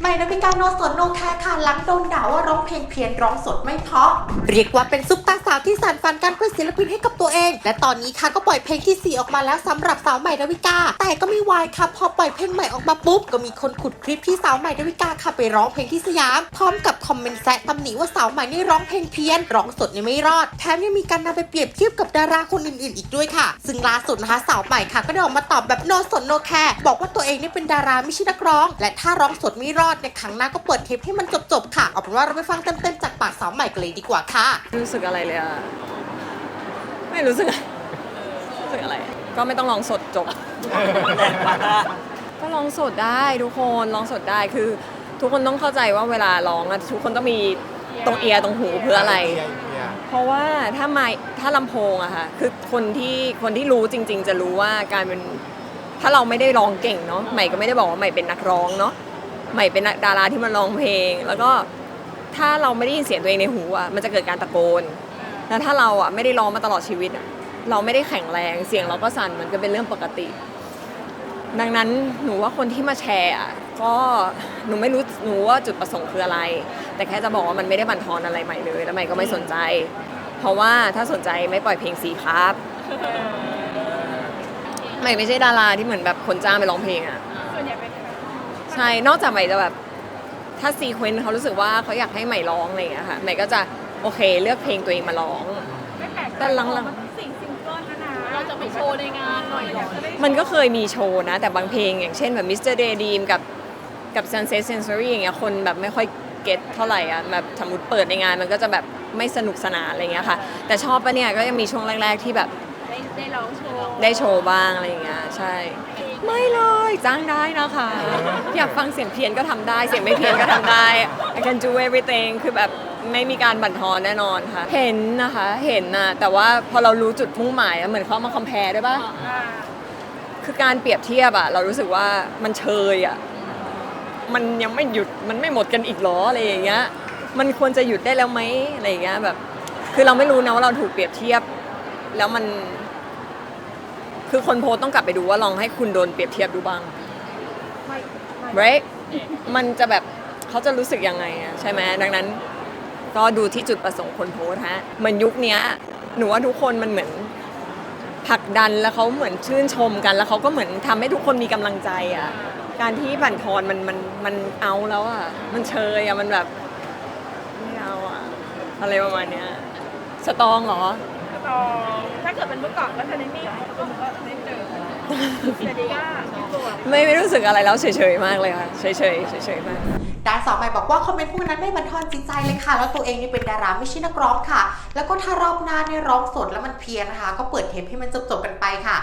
ใหม่ดาวิกาโนสนโนแคร์ค่ะหลังโดนด่าว่าร้องเพลงเพี้ยนร้องสดไม่เพราะ เรียกว่าเป็นซุปตาสาวที่สานฝันการเป็นศิลปินให้กับตัวเอง และตอนนี้ค่ะก็ปล่อยเพลงที่ 4 ออกมาแล้วสำหรับสาวใหม่ดาวิกา แต่ก็ไม่วายค่ะพอปล่อยเพลงใหม่ออกมาปุ๊บ ก็มีคนขุดคลิปที่สาวใหม่ดาวิกาค่ะไปร้องเพลงที่สยาม พร้อมกับคอมเมนต์แซะตำหนิว่าสาวใหม่นี่ร้องเพลงเพี้ยนร้องสดนี่ไม่รอดแถมยังมีการนำไปเปรียบเทียบกับดาราคนอื่นๆ อีกด้วยค่ะ ซึ่งล่าสุดนะคะสาวใหม่ค่ะก็ได้ออกมาตอบแบบโนสนโนแคร์บอกว่าตัวเองนี่เป็นดาราไม่ใช่นักร้อง และถ้าร้องสดไม่รอดในยครั้งหน้าก็เปิดเทปให้มันจบๆค่ะ เอาเป็นว่าเราไปฟังเต็มๆจากปากสาวใหม่กันเลยดีกว่าค่ะไม่รู้สึกอะไรเลยอะไม่รู้สึกรู้สึกอะไร ก็ไม่ต้องลองสดจบ ก็ลองสดได้ทุกคนลองสดได้คือ ทุกคนต้องเข้าใจว่าเวลาร้องอะทุกคนต้องมีตรงเอียร์ตรงหูเพื่ออะไร เพราะว่าถ้าไมค์ถ้าลำโพงอะค่ะคือคนที่คนที่รู้จริง ๆ จะรู้ว่าการเป็นถ้าเราไม่ได้ร้องเก่งเนาะใหม่ก็ไม่ได้บอกว่าใหม่เป็นนักร้องเนาะ ใหม่เป็นนักดาราที่มาร้องเพลง แล้วก็ถ้าเราไม่ได้ยินเสียงตัวเองในหูอะมันจะเกิดการตะโกนแล้วถ้าเราอะไม่ได้ร้องมาตลอดชีวิตอะเราไม่ได้แข็งแรงเสียงเราก็สั่นมันก็เป็นเรื่องปกติ ดังนั้นหนูว่าคนที่มาแชร์อะก็หนูไม่รู้หนูว่าจุดประสงค์คืออะไร แต่แค่จะบอกว่ามันไม่ได้บั่นทอนอะไรใหม่เลยแล้วใหม่ก็ไม่สนใจ เพราะว่าถ้าสนใจไม่ปล่อยเพลงสีครับใหม่ไม่ใช่ดาราที่เหมือนแบบคนจ้างไปร้องเพลงอะ ส่วนใหญ่เป็น ใช่ นอกจากใหม่จะแบบ ถ้าซีเควนต์เขารู้สึกว่าเขาอยากให้ใหม่ร้องอะไรอย่างเงี้ยค่ะใหม่ก็จะโอเคเลือกเพลงตัวเองมาร้อง ไม่แปลกแต่หลังๆ มันสิ่งซิงเกิลนะนะเราจะไปโชว์ในงานหน่อยเหรอ มันก็เคยมีโชว์นะ แต่บางเพลงอย่างเช่นแบบ Mr. Daydream กับกับ Sunset Sensory อย่างเงี้ยคนแบบไม่ค่อยเก็ตเท่าไหร่อะแบบสมมติเปิดในงานมันก็จะแบบไม่สนุกสนานอะไรเงี้ยค่ะ แต่ชอบปะเนี่ยก็ยังมีช่วงแรก ๆ ที่แบบได้ได้ร้องโชว์ได้โชว์บ้างอะไรอย่างเงี้ยใช่ ไม่เลยจ้างได้นะคะ อยากฟังเสียงเพี้ยนก็ทำได้ เสียงไม่เพี้ยนก็ทำได้ I can do everything คือแบบไม่มีการบั่นทอนแน่นอนค่ะ เห็นนะคะเห็นนะแต่ว่าพอเรารู้จุดมุ่งหมายอะเหมือนเขามาคอมเพลด้วยปะอ่าคือการเปรียบเทียบอะเรารู้สึกว่ามันเชยอะมันยังไม่หยุดมันไม่หมดกันอีกเหรออะไรอย่างเงี้ยมันควรจะหยุดได้แล้วไหมอะไรอย่างเงี้ยแบบ คือเราไม่รู้นะว่าเราถูกเปรียบเทียบ แล้วมัน คือคนโพสต์ต้องกลับไปดูว่าลองให้คุณโดนเปรียบเทียบดูบ้าง ไม่ไม่ right มันจะแบบเขาจะรู้สึกยังไงอะใช่ไหมดังนั้น ก็ดูที่จุดประสงค์คนโพสต์ฮะเหมือนยุคเนี้ย หนูว่าทุกคนมันเหมือนผลักดันแล้วเขาเหมือนชื่นชมกัน แล้วเขาก็เหมือนทำให้ทุกคนมีกำลังใจอะการที่บั่นทอนมันมันมันเอาแล้วอะมันเชยอะมันแบบไม่เอาอะอะไรประมาณเนี้ยสตรองเหรอ ก็ต้อง ถ้าเกิดเป็นเมื่อก่อนก็จะได้ไม่ก็ก็ได้เจอแต่ดีก็ตัวไม่ไม่รู้สึกอะไรแล้วเฉยๆมากเลยค่ะเฉยๆเฉยๆมากด้านสาวใหม่บอกว่าคอมเมนต์พวกนั้นไม่บันทอนจิตใจเลยค่ะ แล้วตัวเองนี่เป็นดาราไม่ใช่นักร้องค่ะ แล้วก็ถ้ารอบหน้าเนี่ยร้องสดแล้วมันเพี้ยนนะคะ ก็เปิดเทปให้มันจบๆกันไปค่ะ